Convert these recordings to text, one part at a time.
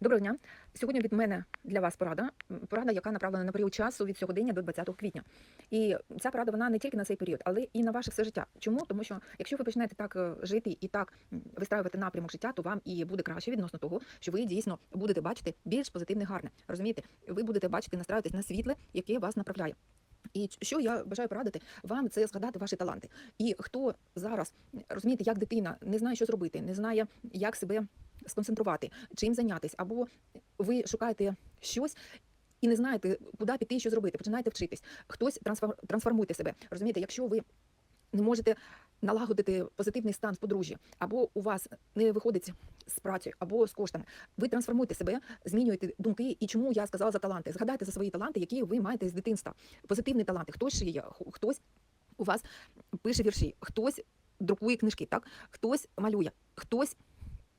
Доброго дня. Сьогодні від мене для вас порада. Порада, яка направлена на період часу від сьогодення до 20 квітня. І ця порада вона не тільки на цей період, але і на ваше все життя. Чому? Тому що якщо ви почнете так е, жити і так вистраювати напрямок життя, то вам і буде краще відносно того, що ви дійсно будете бачити більш позитивне, гарне. Розумієте? Ви будете бачити, настраюватись на світле, яке вас направляє. І що я бажаю порадити вам, це згадати ваші таланти. І хто зараз розумієте, як дитина не знає, що зробити, не знає, як себе сконцентрувати, чим зайнятися, або ви шукаєте щось. І не знаєте, куди піти, що зробити, починаєте вчитись. Хтось трансфор- трансформуйте себе. Розумієте, якщо ви не можете налагодити позитивний стан в подружжі, або у вас не виходить з працею, або з коштами, ви трансформуйте себе, змінюєте думки. І чому я сказала за таланти? Згадайте за свої таланти, які ви маєте з дитинства. Позитивні таланти. Хтось ху- хтось у вас пише вірші, хтось друкує книжки, так хтось малює, хтось.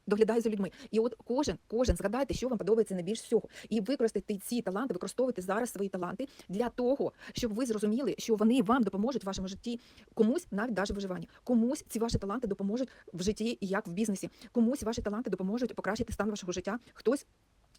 Доглядає за людьми, і от кожен, кожен згадайте, що вам подобається найбільш всього, і використайте ці таланти, використовуйте зараз свої таланти для того, щоб ви зрозуміли, що вони вам допоможуть в вашому житті комусь навіть даже в виживанні. Комусь ці ваші таланти допоможуть в житті, як в бізнесі. Комусь ваші таланти допоможуть покращити стан вашого життя. Хтось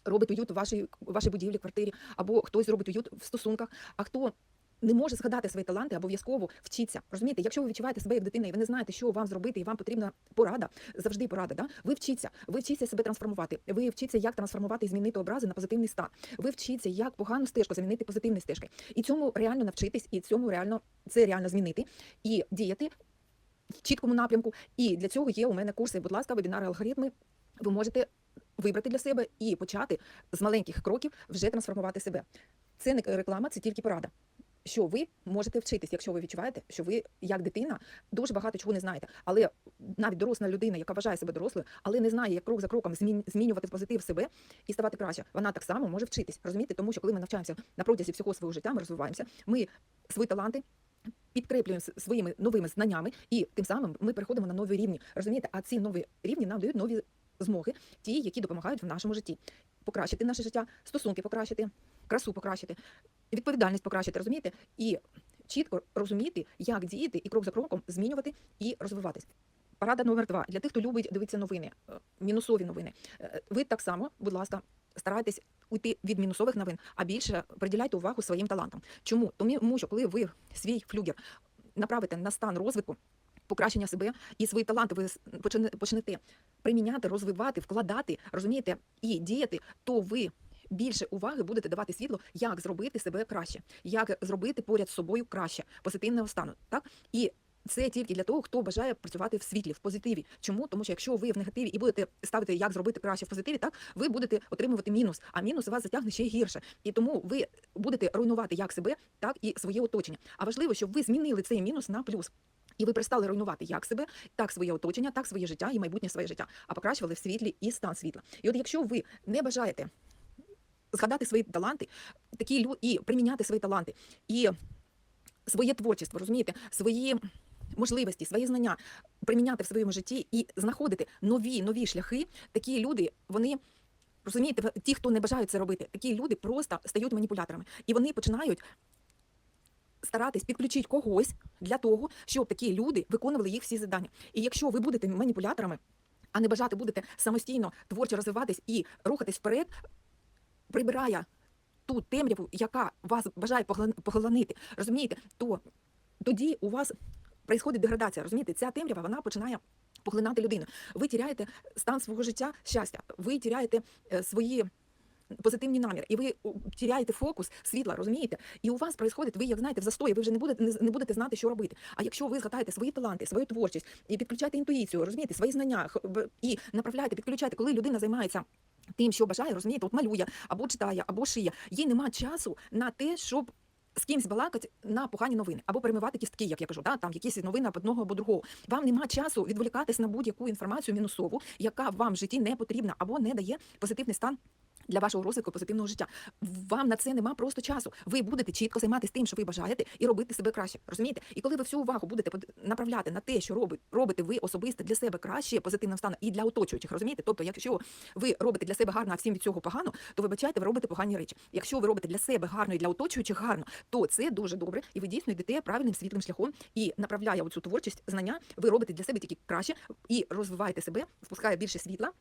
робить уют у вашій, вашій будівлі, квартирі, або хтось робить уют в стосунках, а хто. Не може згадати свої таланти, обов'язково вчіться. Розумієте, якщо ви відчуваєте себе як дитина, і ви не знаєте, що вам зробити, і вам потрібна порада, завжди порада. Да? Ви вчіться, ви вчіться себе трансформувати. Ви вчіться, як трансформувати і змінити образи на позитивний стан. Ви вчіться, як погану стежку замінити позитивною стежкою. І цьому реально навчитись, і цьому реально це реально змінити і діяти в чіткому напрямку. І для цього є у мене курси. Будь ласка, вебінари, алгоритми. Ви можете вибрати для себе і почати з маленьких кроків вже трансформувати себе. Це не реклама, це тільки порада. Що ви можете вчитись, якщо ви відчуваєте, що ви як дитина дуже багато чого не знаєте, але навіть доросла людина, яка вважає себе дорослою, але не знає, як крок за кроком змін- змінювати позитив себе і ставати краще, вона так само може вчитись. Розумієте, тому що коли ми навчаємося на протязі всього свого життя, ми розвиваємося, ми свої таланти. Підкріплюємо своїми новими знаннями, і тим самим ми переходимо на нові рівні. Розумієте, а ці нові рівні нам дають нові змоги, ті, які допомагають в нашому житті, покращити наше життя, стосунки покращити, красу покращити, відповідальність покращити, розумієте? І чітко розуміти, як діяти і крок за кроком змінювати і розвиватись. Порада номер два для тих, хто любить дивитися новини, е, мінусові новини. Е, Ви так само, будь ласка, старайтесь уйти від мінусових новин, а більше приділяйте увагу своїм талантам. Чому? Тому що коли ви свій флюгер направите на стан розвитку. Покращення себе і свої таланти ви почнете приміняти, розвивати, вкладати, розумієте, і діяти, то ви більше уваги будете давати світло, як зробити себе краще, як зробити поряд з собою краще, позитивного стану. Так і це тільки для того, хто бажає працювати в світлі, в позитиві. Чому? Тому що якщо ви в негативі і будете ставити, як зробити краще в позитиві, так ви будете отримувати мінус, а мінус вас затягне ще гірше. І тому ви будете руйнувати як себе, так і своє оточення. А важливо, щоб ви змінили цей мінус на плюс. І ви перестали руйнувати як себе, так своє оточення, так своє життя і майбутнє своє життя, а покращували в світлі і стан світла. І от якщо ви не бажаєте згадати свої таланти, такі лю- і приміняти свої таланти, і своє творчество, розумієте, свої можливості, свої знання приміняти в своєму житті і знаходити нові нові шляхи, такі люди, вони. Розумієте, ті, хто не бажають це робити, такі люди просто стають маніпуляторами, і вони починають старатись підключити когось для того, щоб такі люди виконували їх всі завдання. І якщо ви будете маніпуляторами, а не бажати будете самостійно творчо розвиватись і рухатись вперед, прибирає ту темряву, яка вас бажає поглин- поглинити, розумієте, то тоді у вас происходить деградація. Розумієте, ця темрява вона починає поглинати людину. Ви тіряєте стан свого життя, щастя, ви тіряєте е, свої. Позитивні наміри, і ви тіряєте фокус світла, розумієте? І у вас происходить, ви як знаєте, в застої, ви вже не будете не, будете знати, що робити. А якщо ви згадаєте свої таланти, свою творчість і підключаєте інтуїцію, розумієте, свої знання і направляєте, підключаєте, коли людина займається тим, що бажає, розумієте, от малює або читає, або шиє, їй нема часу на те, щоб. З кимсь балакати на погані новини або перемивати кістки, як я кажу, да, там якісь новини одного або другого. Вам нема часу відволікатись на будь-яку інформацію мінусову, яка вам в житті не потрібна або не дає позитивний стан. Для вашого розвитку позитивного життя вам на це нема просто часу. Ви будете чітко займатися тим, що ви бажаєте, і робити себе краще. Розумієте? І коли ви всю увагу будете направляти на те, що робить, робите ви особисто для себе краще, позитивним станом і для оточуючих, розумієте? Тобто, якщо ви робите для себе гарно, а всім від цього погано, то вибачайте, ви робите погані речі. Якщо ви робите для себе гарно і для оточуючих гарно, то це дуже добре, і ви дійсно йдете правильним світлим шляхом і направляє оцю творчість, знання, ви робите для себе тільки краще і розвиваєте себе, впускає більше світла.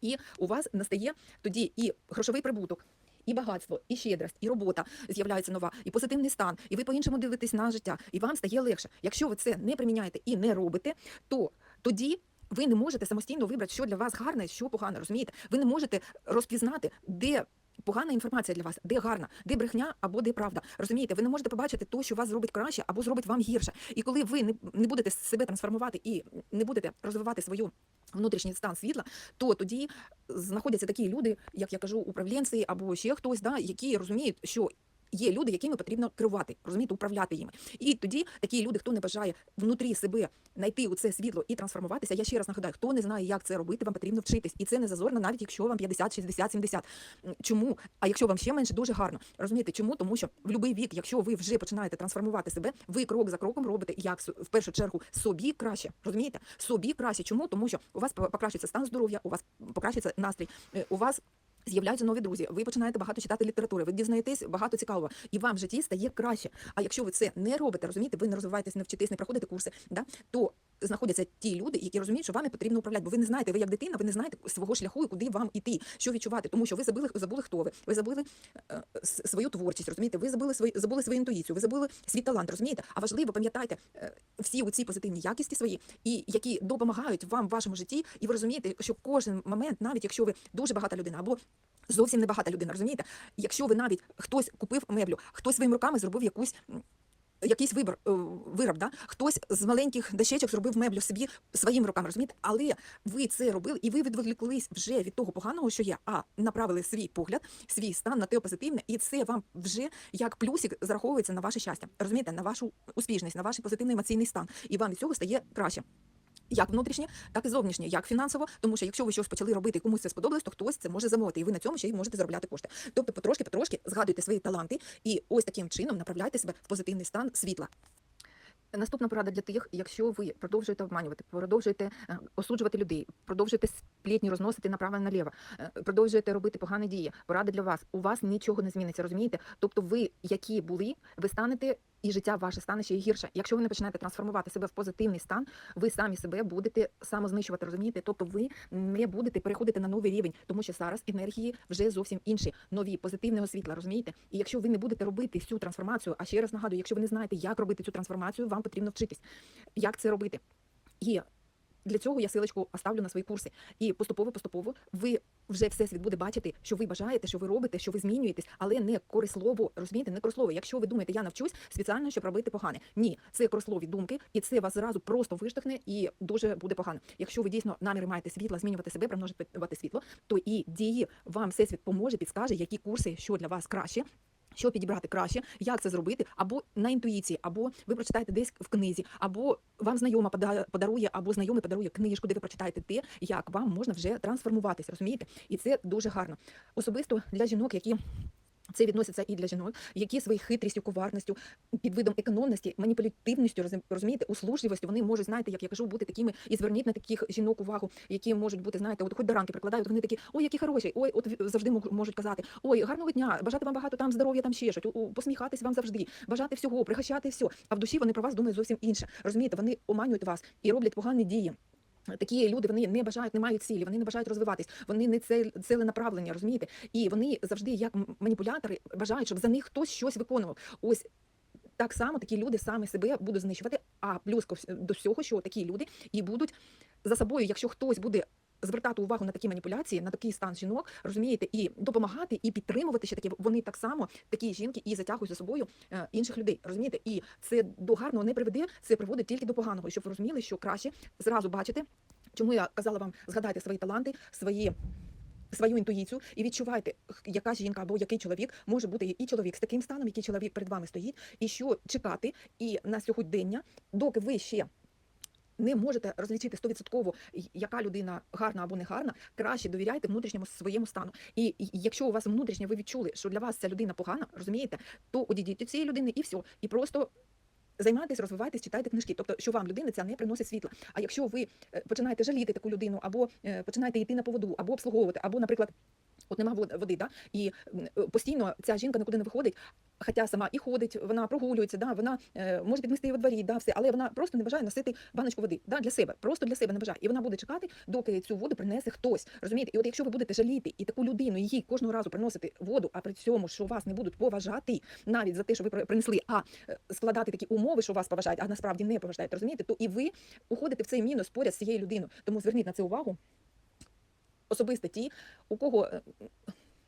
І у вас настає тоді і грошовий прибуток. І багатство, і щедрость, і робота з'являється нова, і позитивний стан, і ви по-іншому дивитесь на життя, і вам стає легше. Якщо ви це не приміняєте і не робите, то тоді ви не можете самостійно вибрати, що для вас гарне, що погане. Розумієте? Ви не можете розпізнати, де. Погана інформація для вас, де гарна, де брехня або де правда. Розумієте, ви не можете побачити то, що вас зробить краще або зробить вам гірше. І коли ви не, не будете себе трансформувати і не будете розвивати свою внутрішній стан світла, то тоді знаходяться такі люди, як я кажу, управлінці або ще хтось, да, які розуміють, що. Є люди, якими потрібно керувати, розумієте, управляти їми. І тоді такі люди, хто не бажає внутрі себе знайти у це світло і трансформуватися. Я ще раз нагадаю, хто не знає, як це робити, вам потрібно вчитись. І це не зазорно, навіть якщо вам 50, 60, 70. Чому? А якщо вам ще менше, дуже гарно. Розумієте, чому? Тому що в будь-який вік, якщо ви вже починаєте трансформувати себе, ви крок за кроком робите як в першу чергу собі краще. Розумієте? Собі краще. Чому? Тому що у вас покращиться стан здоров'я, у вас покращиться настрій, е, у вас. З'являються нові друзі, ви починаєте багато читати літератури, ви дізнаєтесь багато цікавого, і вам в житті стає краще. А якщо ви це не робите, розумієте, ви не розвиваєтесь, не вчитесь, не проходите курси, да, то знаходяться ті люди, які розуміють, що вами потрібно управляти, бо ви не знаєте, ви як дитина, ви не знаєте свого шляху і куди вам іти, що відчувати, тому що ви забули, забули хто ви, ви забули е, свою творчість, розумієте, ви забули свої, забули свою інтуїцію, ви забули свій талант, розумієте? А важливо, пам'ятайте е, всі ці позитивні якісті свої, і які допомагають вам в вашому житті, і ви розумієте, що кожен момент, навіть якщо ви дуже багата людина або зовсім небагата людина, розумієте? Якщо ви навіть хтось купив меблю, хтось своїми руками зробив якусь. Якийсь вибор е, вироб, да? хтось з маленьких дощечок зробив меблю собі своїм руками, розумієте? Але ви це робили, і ви відволіклись вже від того поганого, що є, а направили свій погляд, свій стан на те позитивне, і це вам вже як плюсик зараховується на ваше щастя, розумієте, на вашу успішність, на ваш позитивний емоційний стан, і вам від цього стає краще. Як внутрішнє, так і зовнішнє, як фінансово, тому що якщо ви щось почали робити, і комусь це сподобалось, то хтось це може замовити, і ви на цьому ще й можете заробляти кошти. Тобто, потрошки, потрошки згадуйте свої таланти і ось таким чином направляйте себе в позитивний стан світла. Наступна порада для тих, якщо ви продовжуєте обманювати, продовжуєте е, осуджувати людей, продовжуєте сплетні розносити направо і наліво, е, продовжуєте робити погані дії. Порада для вас. У вас нічого не зміниться, розумієте? Тобто, ви, які були, ви станете. І життя ваше стане ще гірше. Якщо ви не почнете трансформувати себе в позитивний стан, ви самі себе будете самознищувати, розумієте? Тобто ви не будете переходити на новий рівень, тому що зараз енергії вже зовсім інші, нові позитивного світла, розумієте? І якщо ви не будете робити всю трансформацію, а ще раз нагадую, якщо ви не знаєте, як робити цю трансформацію, вам потрібно вчитись, як це робити. І для цього я силочку оставлю на свої курси. І поступово, поступово ви вже всесвіт буде бачити, що ви бажаєте, що ви робите, що ви змінюєтесь, але не корислово, розумієте, не корислово. Якщо ви думаєте, я навчусь спеціально, щоб робити погане. Ні, це корислові думки, і це вас зразу просто виштовхне і дуже буде погано. Якщо ви дійсно наміри маєте світла, змінювати себе, примножувати світло, то і дії вам всесвіт поможе, підскаже, які курси, що для вас краще. Що підібрати краще, як це зробити, або на інтуїції, або ви прочитаєте десь в книзі, або вам знайома пода- подарує, або знайомий подарує книжку, де ви прочитаєте те, як вам можна вже трансформуватися, розумієте? І це дуже гарно. Особисто для жінок, які це відноситься і для жінок, які своєю хитрістю, коварністю, під видом економності, маніпулятивністю, розум- розумієте, услужливістю, вони можуть, знаєте, як я кажу, бути такими і зверніть на таких жінок увагу, які можуть бути, знаєте, от хоч до ранки прикладають, вони такі, ой, які хороші, ой, от завжди можуть казати, ой, гарного дня, бажати вам багато там здоров'я, там ще щось, посміхатись вам завжди, бажати всього, пригощати все. А в душі вони про вас думають зовсім інше. Розумієте, вони оманюють вас і роблять погані дії. Такі люди вони не бажають, не мають цілі, вони не бажають розвиватись, вони не це ціленаправлення, розумієте? І вони завжди, як маніпулятори, бажають, щоб за них хтось щось виконував. Ось так само такі люди саме себе будуть знищувати. А плюс до всього, що такі люди і будуть за собою, якщо хтось буде. Звертати увагу на такі маніпуляції, на такий стан жінок, розумієте, і допомагати, і підтримувати ще такі. Вони так само такі жінки і затягують за собою е, інших людей. Розумієте, і це до гарного не приведе, це приводить тільки до поганого. Щоб ви розуміли, що краще зразу бачити, чому я казала вам, згадайте свої таланти, свої. Свою інтуїцію і відчувайте, яка жінка або який чоловік може бути і чоловік з таким станом, який чоловік перед вами стоїть, і що чекати. І на сьогодення, доки ви ще не можете розлічити стовідсотково, яка людина гарна або не гарна, краще довіряйте внутрішньому своєму стану. І, якщо у вас внутрішнє ви відчули, що для вас ця людина погана, розумієте, то одійдіть від цієї людини і все. І просто. Займайтесь, розвивайтесь, читайте книжки, тобто, що вам людина ця не приносить світла. А якщо ви е, починаєте жаліти таку людину, або е, починаєте йти на поводу, або обслуговувати, або, наприклад, От нема води, да? і е, постійно ця жінка нікуди не виходить, хоча сама і ходить, вона прогулюється, да? вона е, може підмести во дворі, да, все, але вона просто не бажає носити баночку води да? для себе, просто для себе не бажає. І вона буде чекати, доки цю воду принесе хтось. Розумієте? І от якщо ви будете жаліти і таку людину їй кожного разу приносити воду, а при цьому, що вас не будуть поважати навіть за те, що ви принесли, а е, складати такі умови, що вас поважають, а насправді не поважають, розумієте, то і ви уходите в цей мінус поряд з цією людиною. Тому зверніть на це увагу. Особисто ті, у кого е,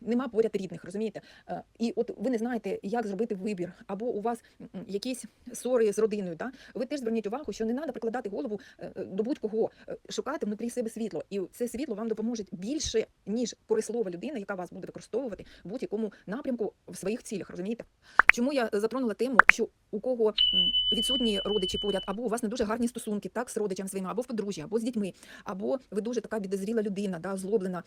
нема поряд рідних, розумієте? Е, І от ви не знаєте, як зробити вибір, або у вас якісь ссори з родиною. Да? Ви теж зверніть увагу, що не треба прикладати голову е, е, до будь-кого, шукати внутрі себе світло. І це світло вам допоможе більше, ніж корислова людина, яка вас буде використовувати в будь-якому напрямку в своїх цілях. Розумієте? Чому я затронула тему, що у кого відсутні родичі поряд, або у вас не дуже гарні стосунки, так з родичами своїми, або в подружжі, або з дітьми, або ви дуже така підозріла людина, да, злоблена,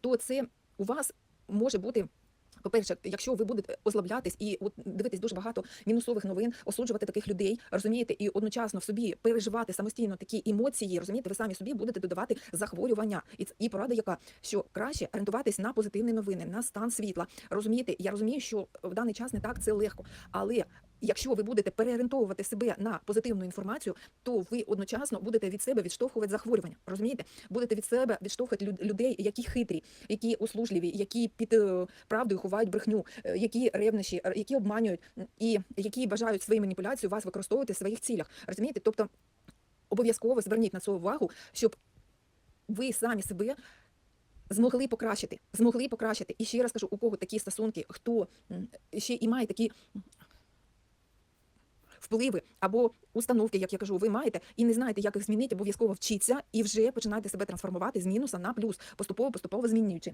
то це у вас може бути. По-перше, якщо ви будете озлоблятись і от дивитись дуже багато мінусових новин, осуджувати таких людей, розумієте, і одночасно в собі переживати самостійно такі емоції, розумієте, ви самі собі будете додавати захворювання. І, і порада, яка що краще орієнтуватись на позитивні новини, на стан світла. Розумієте, я розумію, що в даний час не так це легко, але якщо ви будете переорієнтовувати себе на позитивну інформацію, то ви одночасно будете від себе відштовхувати захворювання. Розумієте, будете від себе відштовхувати люд- людей, які хитрі, які услужливі, які під е, правдою ховають брехню, е, які ревнощі, е, які обманюють і які бажають свої маніпуляції вас використовувати в своїх цілях. Розумієте, тобто обов'язково зверніть на це увагу, щоб ви самі себе. Змогли покращити, змогли покращити. І ще раз кажу, у кого такі стосунки, хто ще і має такі впливи або установки, як я кажу, ви маєте і не знаєте, як їх змінити, обов'язково вчіться і вже починайте себе трансформувати з мінуса на плюс, поступово, поступово змінюючи.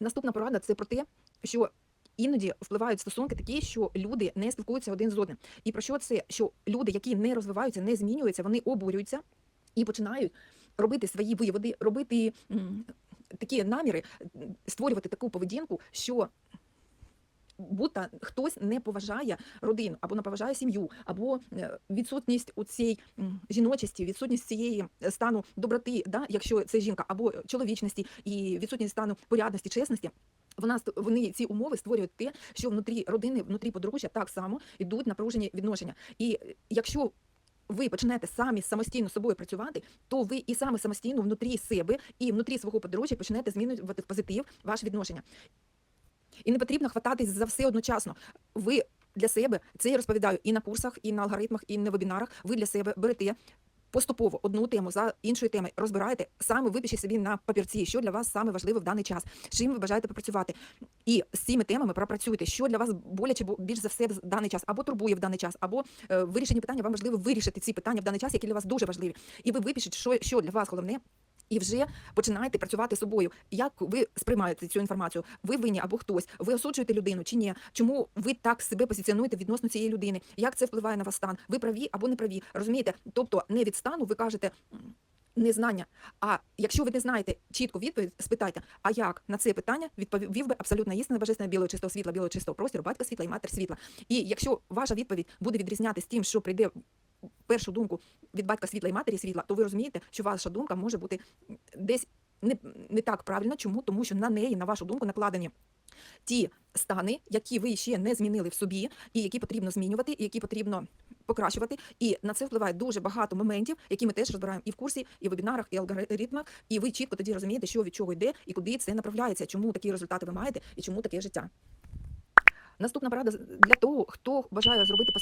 Наступна порада це про те, що іноді впливають стосунки такі, що люди не спілкуються один з одним. І про що це? Що люди, які не розвиваються, не змінюються, вони обурюються і починають робити свої виводи, робити такі наміри, створювати таку поведінку, що будто хтось не поважає родину, або не поважає сім'ю, або е, відсутність у цій жіночості, відсутність цієї е, стану доброти, да, якщо це жінка, або чоловічності і відсутність стану порядності, чесності. Вона вони ці умови створюють те, що внутрі родини, внутрі подружжя так само йдуть напружені відношення. І е, якщо ви почнете самі самостійно собою працювати, то ви і саме самостійно внутрі себе і внутрі свого подружжя почнете змінювати позитив ваше відношення. І не потрібно хвататись за все одночасно. Ви для себе це я розповідаю і на курсах, і на алгоритмах, і на вебінарах. Ви для себе берете поступово одну тему за іншою темою, розбираєте, саме випишіть собі на папірці, що для вас саме важливо в даний час, з чим ви бажаєте попрацювати. І з цими темами пропрацюйте, що для вас боляче бо- більш за все в даний час, або турбує в даний час, або е, вирішені питання. Вам важливо вирішити ці питання в даний час, які для вас дуже важливі. І ви випишіть, що, що для вас головне. І вже починаєте працювати з собою. Як ви сприймаєте цю інформацію? Ви винні або хтось? Ви осуджуєте людину чи ні? Чому ви так себе позиціонуєте відносно цієї людини? Як це впливає на ваш стан? Ви праві або не праві? Розумієте? Тобто не від стану ви кажете. Незнання. А якщо ви не знаєте чітко відповідь, спитайте, а як на це питання відповів би абсолютно істина божественна білого чистого світла, білого чистого простору, батька світла і матер світла. І якщо ваша відповідь буде відрізнятись тим, що прийде першу думку від батька світла і матері світла, то ви розумієте, що ваша думка може бути десь не, не так правильно. Чому? Тому що на неї, на вашу думку, накладені ті стани, які ви ще не змінили в собі, і які потрібно змінювати, і які потрібно покращувати. І на це впливає дуже багато моментів, які ми теж розбираємо і в курсі, і в вебінарах, і алгоритмах. І ви чітко тоді розумієте, що від чого йде і куди це направляється, чому такі результати ви маєте і чому таке життя. Наступна порада для того, хто бажає зробити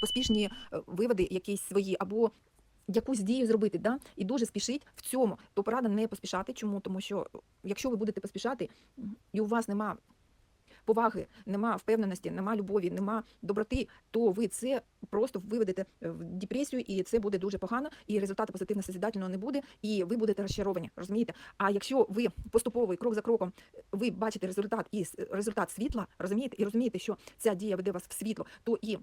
поспішні е, виводи якісь свої або якусь дію зробити, да? і дуже спішить в цьому, то порада не поспішати. Чому? Тому що е, якщо ви будете поспішати, і у вас нема поваги, нема впевненості, нема любові, нема доброти, то ви це просто виведете в депресію, і це буде дуже погано, і результату позитивно созидательного не буде, і ви будете розчаровані. Розумієте? А якщо ви поступово крок за кроком ви бачите результат і результат світла, розумієте, і розумієте, що ця дія веде вас в світло, то і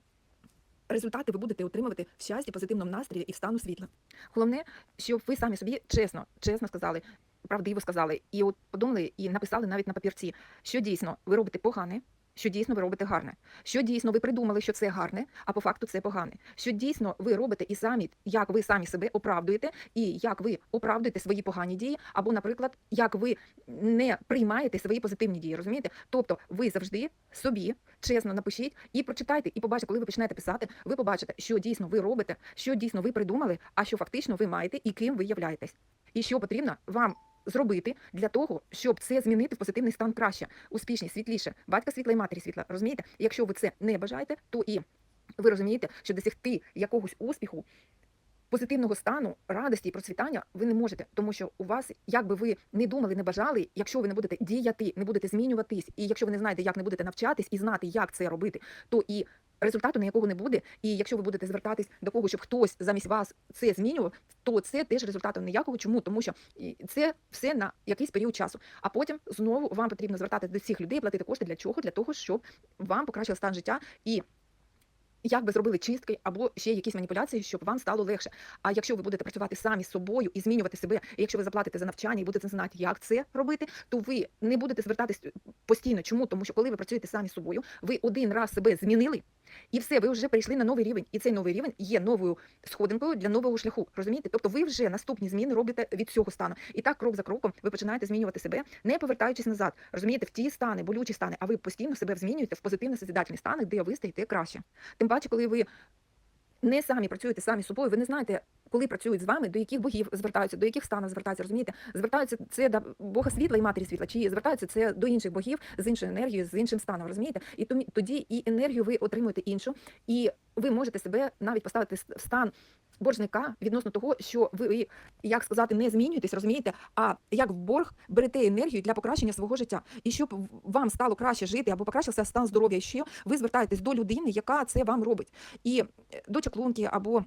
результати ви будете отримувати в щасті, позитивному настрої і в стану світла. Головне, щоб ви самі собі чесно, чесно сказали, правдиво сказали, і от подумали і написали навіть на папірці, що дійсно ви робите погане, що дійсно ви робите гарне, що дійсно ви придумали, що це гарне, а по факту це погане. Що дійсно ви робите і самі, як ви самі себе оправдуєте, і як ви оправдуєте свої погані дії, або, наприклад, як ви не приймаєте свої позитивні дії. Розумієте? Тобто, ви завжди собі чесно напишіть і прочитайте, і побачите, коли ви почнете писати, ви побачите, що дійсно ви робите, що дійсно ви придумали, а що фактично ви маєте і ким ви являєтесь, і що потрібно вам. Зробити для того, щоб це змінити в позитивний стан краще, успішніше, світліше, батька світла і матері світла. Розумієте? Якщо ви це не бажаєте, то і ви розумієте, що досягти якогось успіху, позитивного стану, радості і процвітання ви не можете, тому що у вас, як би ви не думали, не бажали, якщо ви не будете діяти, не будете змінюватись, і якщо ви не знаєте, як не будете навчатись і знати, як це робити, то і результату ніякого не буде. І якщо ви будете звертатись до кого, щоб хтось замість вас це змінював, то це теж результату ніякого. Чому? Тому що це все на якийсь період часу. А потім знову вам потрібно звертатись до всіх людей, платити кошти для чого? Для того, щоб вам покращив стан життя і. Як би зробили чистки або ще якісь маніпуляції, щоб вам стало легше. А якщо ви будете працювати самі з собою і змінювати себе, і якщо ви заплатите за навчання і будете знати, як це робити, то ви не будете звертатись постійно. Чому? Тому що коли ви працюєте самі з собою, ви один раз себе змінили, і все, ви вже перейшли на новий рівень. І цей новий рівень є новою сходинкою для нового шляху. Розумієте? Тобто ви вже наступні зміни робите від цього стану. І так, крок за кроком, ви починаєте змінювати себе, не повертаючись назад. Розумієте, в ті стани, болючі стани, а ви постійно себе змінюєте в позитивно созидательні стани, де ви стаєте краще. Тим паче, коли ви не самі працюєте самі з собою, ви не знаєте, коли працюють з вами, до яких богів звертаються, до яких станів звертаються, розумієте? Звертаються це до Бога світла і матері світла, чи звертаються це до інших богів з іншою енергією, з іншим станом, розумієте? І тоді і енергію ви отримуєте іншу, і ви можете себе навіть поставити в стан боржника відносно того, що ви, як сказати, не змінюєтесь, розумієте, а як в борг берете енергію для покращення свого життя. І щоб вам стало краще жити або покращився стан здоров'я, ще ви звертаєтесь до людини, яка це вам робить. І е, до чаклунки або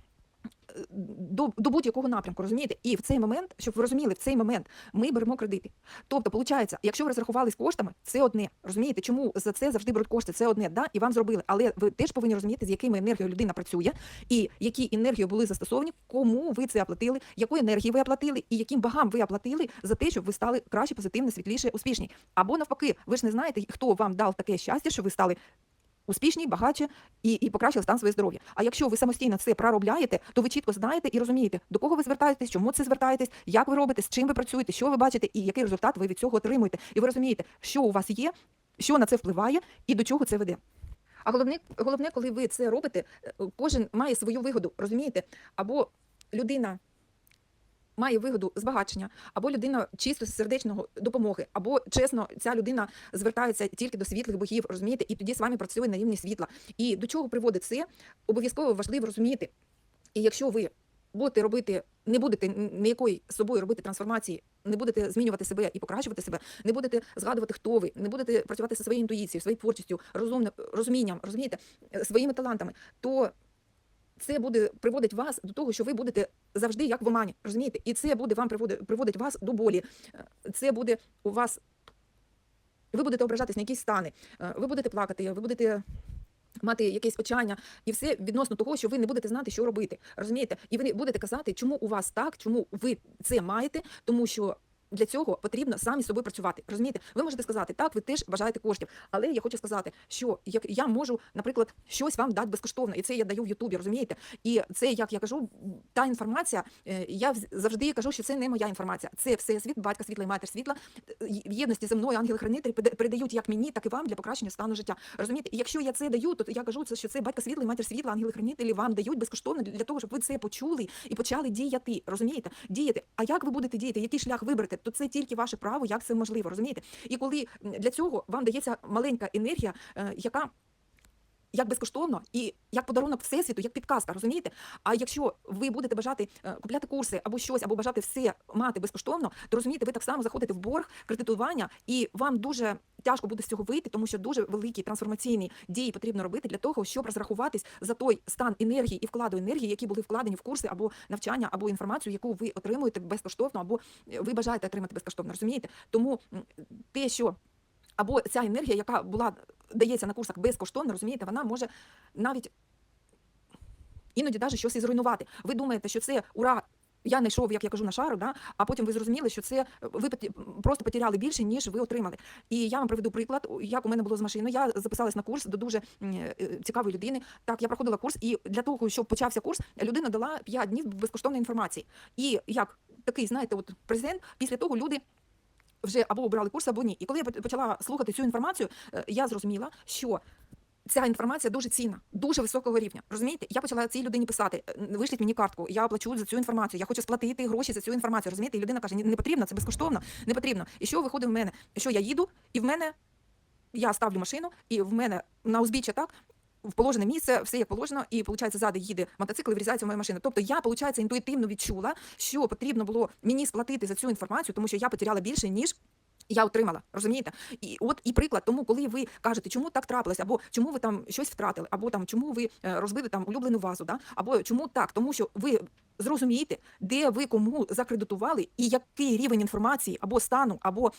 до, до будь-якого напрямку, розумієте? І в цей момент, щоб ви розуміли, в цей момент ми беремо кредити. Тобто, виходить, якщо ви розрахувались коштами, це одне. Розумієте, чому за це завжди беруть кошти? Це одне, да, і вам зробили. Але ви теж повинні розуміти, з якими енергією людина працює, і які енергії були застосовані, кому ви це оплатили, яку енергію ви оплатили, і яким багам ви оплатили за те, щоб ви стали краще, позитивне, світліше, успішні. Або навпаки, ви ж не знаєте, хто вам дав таке щастя, що ви стали успішні, багатші і, і покращили стан своє здоров'я. А якщо ви самостійно це проробляєте, то ви чітко знаєте і розумієте, до кого ви звертаєтесь, чому це звертаєтесь, як ви робите, з чим ви працюєте, що ви бачите, і який результат ви від цього отримуєте. І ви розумієте, що у вас є, що на це впливає і до чого це веде. А головне, головне, коли ви це робите, е, кожен має свою вигоду, розумієте? Або людина має вигоду збагачення, або людина чисто з сердечного допомоги, або чесно, ця людина звертається тільки до світлих богів, розумієте, і тоді з вами працює на рівні світла. І до чого приводить це, обов'язково важливо розуміти. І якщо ви будете робити, не будете ніякої собою робити трансформації, не будете змінювати себе і покращувати себе, не будете згадувати, хто ви, не будете працювати зі своєю інтуїцією, своєю творчістю, розумним розумінням, розумієте, е, своїми талантами, то це буде приводить вас до того, що ви будете завжди як в омані, розумієте? І це буде вам приводить, приводить вас до болі. Е, Це буде у вас. Ви будете ображатись на якісь стани, е, ви будете плакати, ви будете. Мати якесь очання, і все відносно того, що ви не будете знати, що робити. Розумієте? І ви будете казати, чому у вас так, чому ви це маєте, тому що для цього потрібно самі з собою працювати. Розумієте? Ви можете сказати, так, ви теж бажаєте коштів. Але я хочу сказати, що як я можу, наприклад, щось вам дати безкоштовно, і це я даю в Ютубі, розумієте? І це, як я кажу, та інформація, е, я завжди кажу, що це не моя інформація. Це все світ, батька світла і матір світла. е, В єдності зі мною ангели-хранителі передають як мені, так і вам для покращення стану життя. Розумієте? І якщо я це даю, то я кажу, що це батька світла і матір світла, ангели-хранителі вам дають безкоштовно для того, щоб ви це почули і почали діяти. Розумієте? Діяти. А як ви будете діяти? Який шлях виберете? То це тільки ваше право, як це можливо. Розумієте? І коли для цього вам дається маленька енергія, е, яка як безкоштовно і як подарунок всесвіту, як підказка, розумієте? А якщо ви будете бажати е, купляти курси або щось, або бажати все мати безкоштовно, то розумієте, ви так само заходите в борг, кредитування, і вам дуже тяжко буде з цього вийти, тому що дуже великі трансформаційні дії потрібно робити для того, щоб розрахуватись за той стан енергії і вкладу енергії, які були вкладені в курси або навчання, або інформацію, яку ви отримуєте безкоштовно, або ви бажаєте отримати безкоштовно. Розумієте? Тому те, що або ця енергія, яка була дається на курсах безкоштовно, розумієте, вона може навіть іноді навіть щось і зруйнувати. Ви думаєте, що це ура. я не йшов, як я кажу, на шару, да, а потім ви зрозуміли, що це ви просто потеряли більше, ніж ви отримали. І я вам приведу приклад, як у мене було з машиною. Я записалась на курс до дуже е, цікавої людини. Так, я проходила курс, і для того, щоб почався курс, людина дала 5 днів безкоштовної інформації. І як такий, знаєте, от презент, після того люди. Вже або обрали курс, або ні. І коли я почала слухати цю інформацію, е, я зрозуміла, що ця інформація дуже цінна, дуже високого рівня. Розумієте? Я почала цій людині писати: «Е, вишліть мені картку, я оплачу за цю інформацію. Я хочу сплатити гроші за цю інформацію. Розумієте? І людина каже: не потрібно, це безкоштовно, не потрібно. І що виходить в мене? Що я їду, і в мене я ставлю машину, і в мене на узбіччя так. В положене місце, все як положено, і виходить, ззаду їде мотоцикл і врізається в мою машину. Тобто я, виходить, інтуїтивно відчула, що потрібно було мені сплатити за цю інформацію, тому що я потеряла більше, ніж я отримала, розумієте? І от і приклад тому, коли ви кажете, чому так трапилося, або чому ви там щось втратили, або там чому ви е, розбили там улюблену вазу, да? або чому так, тому що ви зрозумієте, де ви кому закредитували, і який рівень інформації або стану, або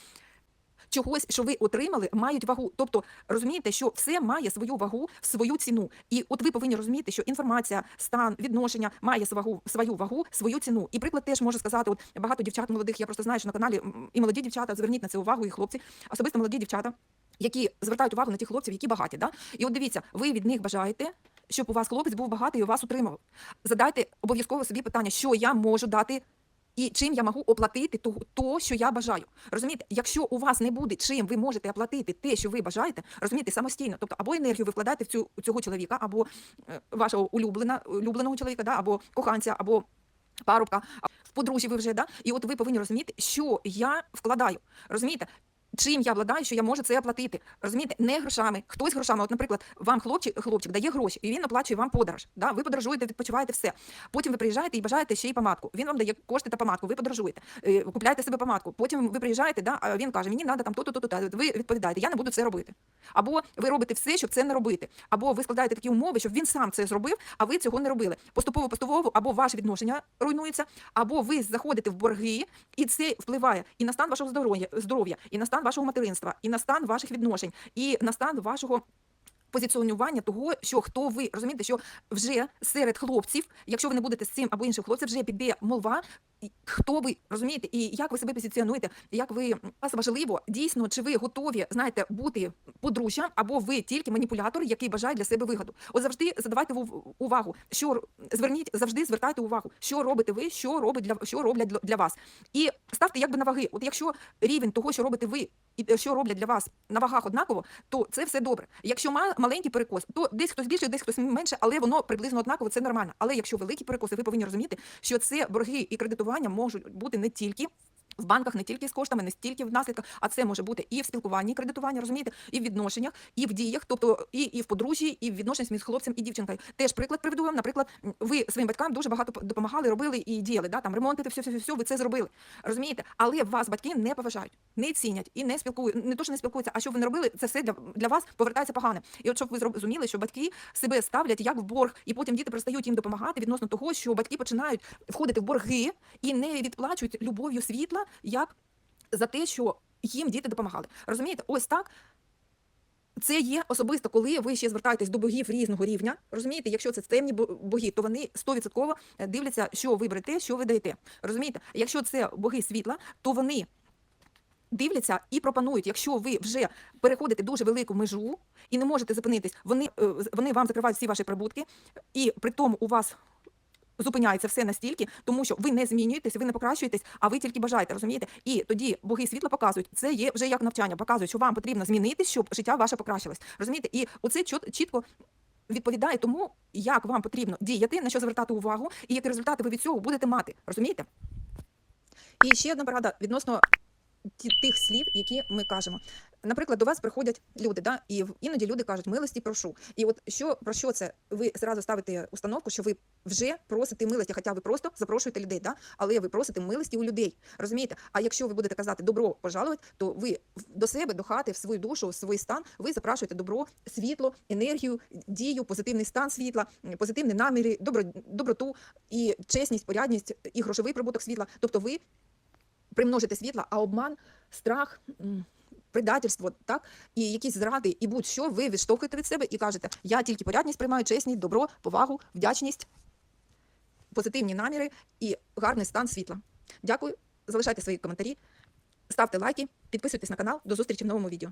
чогось, що ви отримали, мають вагу. Тобто розумієте, що все має свою вагу, свою ціну. І от ви повинні розуміти, що інформація, стан, відношення має свою, свою вагу, свою ціну. І приклад теж можу сказати, от багато дівчат молодих, я просто знаю, що на каналі і молоді дівчата, зверніть на це увагу, і хлопці, особисто молоді дівчата. Які звертають увагу на тих хлопців, які багаті, да? І от дивіться, ви від них бажаєте, щоб у вас хлопець був багатий і у вас утримав. Задайте обов'язково собі питання, що я можу дати і чим я можу оплатити то, то, що я бажаю. Розумієте, якщо у вас не буде чим ви можете оплатити те, що ви бажаєте, розумієте, самостійно, тобто або енергію ви в цю цього чоловіка, або е, вашого улюблена, улюбленого чоловіка, да, або коханця, або парубка, в подружжі ви вже, да? і от ви повинні розуміти, що я вкладаю. Розумієте? Чим я владаю, що я можу це оплатити? Розумієте, не грошами. Хтось грошами. От, наприклад, вам хлопчик, хлопчик дає гроші, і він оплачує вам подорож. Да? Ви подорожуєте, відпочиваєте все. Потім ви приїжджаєте і бажаєте ще й помадку. Він вам дає кошти та помадку, ви подорожуєте, е, купляєте себе помадку. Потім ви приїжджаєте, да? а він каже, мені треба там то-то, то-то. Ви відповідаєте, я не буду це робити. Або ви робите все, щоб це не робити. Або ви складаєте такі умови, щоб він сам це зробив, а ви цього не робили. Поступово, поступово, або ваші відношення руйнуються, або ви заходите в борги, і це впливає і на стан вашого здоров'я, здоров'я, і на стан вашого материнства, і на стан ваших відношень, і на стан вашого. Позиціонування того, що хто ви розумієте, що вже серед хлопців, якщо ви не будете з цим або іншим хлопцем, вже піде молва, хто ви розумієте, і як ви себе позиціонуєте, як ви вас важливо дійсно, чи ви готові знаєте бути подружжям, або ви тільки маніпулятор, який бажає для себе вигоду. От завжди задавайте увагу, що зверніть, завжди звертайте увагу, що робите ви, що робить для що роблять для- вас, і ставте якби на ваги. От якщо рівень того, що робите ви, і е, що роблять для вас на вагах однаково, то це все добре. Якщо ма- маленький перекос, то десь хтось більше, десь хтось менше, але воно приблизно однаково, це нормально. Але якщо великі перекоси, ви повинні розуміти, що це борги і кредитування можуть бути не тільки. В банках не тільки з коштами, не стільки в наслідках, а це може бути і в спілкуванні і кредитування, розумієте, і в відношеннях, і в діях, тобто і, і в подружжі, і в відношеннях між хлопцем і дівчинкою. Теж приклад приведу вам. Наприклад, ви своїм батькам дуже багато допомагали, робили і діяли, да, там ремонти, все, все, все, все, ви це зробили. Розумієте? Але вас батьки не поважають, не цінять і не спілкують. Не то, що не спілкуються, а що ви не робили, це все для, для вас повертається погане. І от щоб ви зрозуміли, що батьки себе ставлять як в борг, і потім діти перестають їм допомагати відносно того, що батьки починають входити в борги і не відплачують любов'ю світла, як за те, що їм діти допомагали. Розумієте, ось так. Це є особисто, коли ви ще звертаєтесь до богів різного рівня. Розумієте, якщо це темні боги, то вони 100% дивляться, що ви берете, що ви даєте. Розумієте, якщо це боги світла, то вони дивляться і пропонують, якщо ви вже переходите дуже велику межу і не можете зупинитись, вони, е, вони вам закривають всі ваші прибутки, і при тому у вас зупиняється все настільки, тому що ви не змінюєтесь, ви не покращуєтесь, а ви тільки бажаєте, розумієте? І тоді боги світла показують, це є вже як навчання, показують, що вам потрібно змінитись, щоб життя ваше покращилось. Розумієте? І оце чітко. Відповідає тому, як вам потрібно діяти, на що звертати увагу, і які результати ви від цього будете мати. Розумієте? І ще одна порада відносно тих слів, які ми кажемо. Наприклад, до вас приходять люди, да, і іноді люди кажуть милості прошу. І от що про що це? Ви зразу ставите установку, що ви вже просите милості, хоча ви просто запрошуєте людей, да? але ви просите милості у людей. Розумієте? А якщо ви будете казати добро пожаловать, то ви до себе, до хати, в свою душу, в свій стан, ви запрошуєте добро, світло, енергію, дію, позитивний стан світла, позитивні наміри, добро, доброту і чесність, порядність і грошовий прибуток світла. Тобто ви примножите світла, а обман, страх. Предательство, так і якісь зради, і будь-що ви відштовхуєте від себе і кажете: я тільки порядність приймаю, чесність, добро, повагу, вдячність. позитивні наміри і гарний стан світла. Дякую. Залишайте свої коментарі, ставте лайки, підписуйтесь на канал. До зустрічі в новому відео.